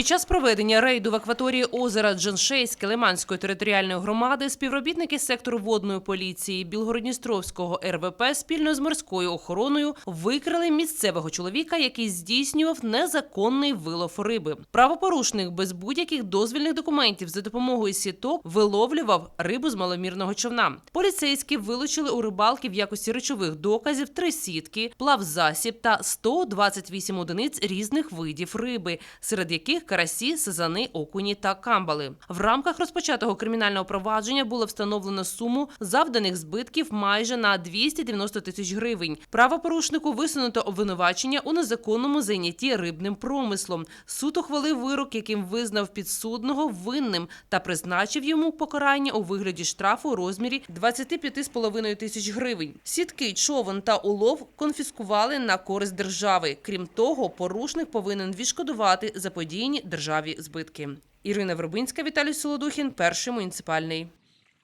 Під час проведення рейду в акваторії озера Джаншейське Лиманської територіальної громади співробітники сектору водної поліції Білгородністровського РВП спільно з морською охороною викрили місцевого чоловіка, який здійснював незаконний вилов риби. Правопорушник без будь-яких дозвільних документів за допомогою сіток виловлював рибу з маломірного човна. Поліцейські вилучили у рибалки в якості речових доказів три сітки, плавзасіб та 128 одиниць різних видів риби, серед яких карасі, сазани, окуні та камбали. В рамках розпочатого кримінального провадження було встановлено суму завданих збитків майже на 290 тисяч гривень. Правопорушнику висунуто обвинувачення у незаконному зайнятті рибним промислом. Суд ухвалив вирок, яким визнав підсудного винним та призначив йому покарання у вигляді штрафу у розмірі 25,5 тисяч гривень. Сітки, човен та улов конфіскували на користь держави. Крім того, порушник повинен відшкодувати заподіяні державі збитки. Ірина Вербинська, Віталій Солодухін, перший муніципальний.